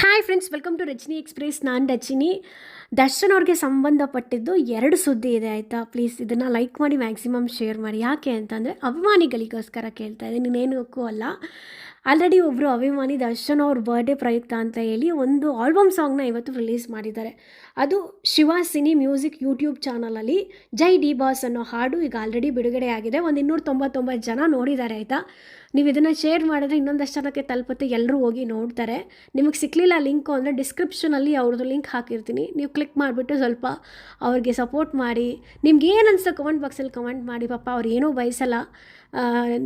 Hi friends welcome to Rajani express ನಾನು ರಚಿನಿ ದರ್ಶನ್ ಅವ್ರಿಗೆ ಸಂಬಂಧಪಟ್ಟಿದ್ದು ಎರಡು ಸುದ್ದಿ ಇದೆ, ಆಯಿತಾ? ಪ್ಲೀಸ್ ಇದನ್ನು ಲೈಕ್ ಮಾಡಿ ಮ್ಯಾಕ್ಸಿಮಮ್ ಶೇರ್ ಮಾಡಿ. ಯಾಕೆ ಅಂತಂದರೆ, ಅಭಿಮಾನಿಗಳಿಗೋಸ್ಕರ ಕೇಳ್ತಾ ಇದ್ದೀನಿ. ಇನ್ನೇನಕ್ಕೂ ಅಲ್ಲ. ಆಲ್ರೆಡಿ ಒಬ್ಬರು ಅಭಿಮಾನಿ ದರ್ಶನ್ ಅವ್ರ ಬರ್ಡೇ ಪ್ರಯುಕ್ತ ಅಂತ ಹೇಳಿ ಒಂದು ಆಲ್ಬಮ್ ಸಾಂಗ್ನ ಇವತ್ತು ರಿಲೀಸ್ ಮಾಡಿದ್ದಾರೆ. ಅದು ಶಿವಾಸಿನಿ ಮ್ಯೂಸಿಕ್ ಯೂಟ್ಯೂಬ್ ಚಾನಲಲ್ಲಿ ಜೈ ಡಿ ಬಾಸ್ ಅನ್ನೋ ಹಾಡು ಈಗ ಆಲ್ರೆಡಿ ಬಿಡುಗಡೆ ಆಗಿದೆ. ಒಂದು ಇನ್ನೂರ ತೊಂಬತ್ತೊಂಬತ್ತು ಜನ ನೋಡಿದ್ದಾರೆ ಆಯಿತಾ? ನೀವು ಇದನ್ನು ಶೇರ್ ಮಾಡಿದ್ರೆ ಇನ್ನೊಂದಷ್ಟು ಜನಕ್ಕೆ ತಲುಪುತ್ತೆ ಎಲ್ಲರೂ ಹೋಗಿ ನೋಡ್ತಾರೆ. ನಿಮಗೆ ಸಿಕ್ಕಲಿಲ್ಲ ಲಿಂಕು ಅಂದರೆ ಡಿಸ್ಕ್ರಿಪ್ಷನಲ್ಲಿ ಅವ್ರದ್ದು ಲಿಂಕ್ ಹಾಕಿರ್ತೀನಿ. ನೀವು ಕ್ಲಿಕ್ ಮಾಡಿಬಿಟ್ಟು ಸ್ವಲ್ಪ ಅವ್ರಿಗೆ ಸಪೋರ್ಟ್ ಮಾಡಿ. ನಿಮ್ಗೆ ಏನು ಅನಿಸ್ತು ಕಮೆಂಟ್ ಬಾಕ್ಸಲ್ಲಿ ಕಮೆಂಟ್ ಮಾಡಿ. ಪಾಪ ಅವ್ರು ಏನೂ ಬಯಸಲ್ಲ.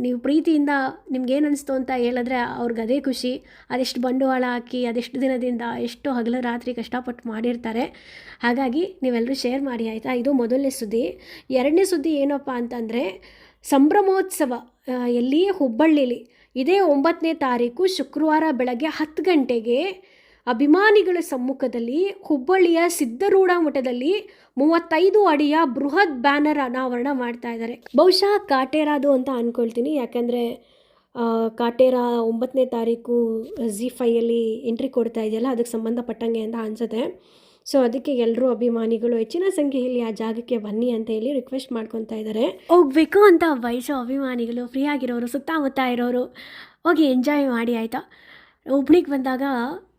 ನೀವು ಪ್ರೀತಿಯಿಂದ ನಿಮ್ಗೆ ಏನು ಅನಿಸ್ತು ಅಂತ ಹೇಳಿದ್ರೆ ಅವ್ರಿಗೆ ಅದೇ ಖುಷಿ. ಅದೆಷ್ಟು ಬಂಡವಾಳ ಹಾಕಿ, ಅದೆಷ್ಟು ದಿನದಿಂದ ಎಷ್ಟು ಹಗಲು ರಾತ್ರಿ ಕಷ್ಟಪಟ್ಟು ಮಾಡಿರ್ತಾರೆ. ಹಾಗಾಗಿ ನೀವೆಲ್ಲರೂ ಶೇರ್ ಮಾಡಿ, ಆಯಿತಾ? ಇದು ಮೊದಲನೇ ಸುದ್ದಿ. ಎರಡನೇ ಸುದ್ದಿ ಏನಪ್ಪ ಅಂತಂದರೆ, ಸಂಭ್ರಮೋತ್ಸವ ಎಲ್ಲಿ ಹುಬ್ಬಳ್ಳಿಲಿ, ಇದೇ ಒಂಬತ್ತನೇ ತಾರೀಕು ಶುಕ್ರವಾರ ಬೆಳಗ್ಗೆ ಹತ್ತು ಗಂಟೆಗೆ ಅಭಿಮಾನಿಗಳ ಸಮ್ಮುಖದಲ್ಲಿ ಹುಬ್ಬಳ್ಳಿಯ ಸಿದ್ಧರೂಢ ಮಠದಲ್ಲಿ ಮೂವತ್ತೈದು ಅಡಿಯ ಬೃಹತ್ ಬ್ಯಾನರ್ ಅನಾವರಣ ಮಾಡ್ತಾ ಇದ್ದಾರೆ. ಬಹುಶಃ ಕಾಟೇರಾದು ಅಂತ ಅಂದ್ಕೊಳ್ತೀನಿ ಯಾಕಂದರೆ ಕಾಟೇರ ಒಂಬತ್ತನೇ ತಾರೀಕು ಝೀ ಫೈಯಲ್ಲಿ ಎಂಟ್ರಿ ಕೊಡ್ತಾ ಇದೆಯಲ್ಲ, ಅದಕ್ಕೆ ಸಂಬಂಧಪಟ್ಟಂಗೆ ಅಂತ ಅನಿಸುತ್ತೆ. ಸೊ, ಅದಕ್ಕೆ ಎಲ್ಲರೂ ಅಭಿಮಾನಿಗಳು ಹೆಚ್ಚಿನ ಸಂಖ್ಯೆಯಲ್ಲಿ ಆ ಜಾಗಕ್ಕೆ ಬನ್ನಿ ಅಂತ ಹೇಳಿ ರಿಕ್ವೆಸ್ಟ್ ಮಾಡ್ಕೊತಾ ಇದ್ದಾರೆ. ಹೋಗ್ಬೇಕು ಅಂತ ಬಯಸೋ ಅಭಿಮಾನಿಗಳು ಫ್ರೀ ಆಗಿರೋರು ಸುತ್ತಮುತ್ತ ಇರೋರು, ಹೋಗಿ ಎಂಜಾಯ್ ಮಾಡಿ, ಆಯಿತಾ? ಹುಬ್ಳಿಗೆ ಬಂದಾಗ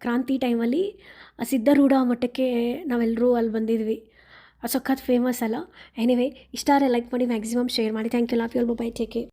ಕ್ರಾಂತಿ ಟೈಮಲ್ಲಿ ಸಿದ್ಧರೂಢ ಮಠಕ್ಕೆ ನಾವೆಲ್ಲರೂ ಅಲ್ಲಿ ಬಂದಿದ್ವಿ. ಸಖತ್ ಫೇಮಸ್ ಅಲ್ಲ. ಎನಿವೆ ಇಷ್ಟಾರೆ ಲೈಕ್ ಮಾಡಿ ಮ್ಯಾಕ್ಸಿಮಮ್ ಶೇರ್ ಮಾಡಿ. Thank you love you bye take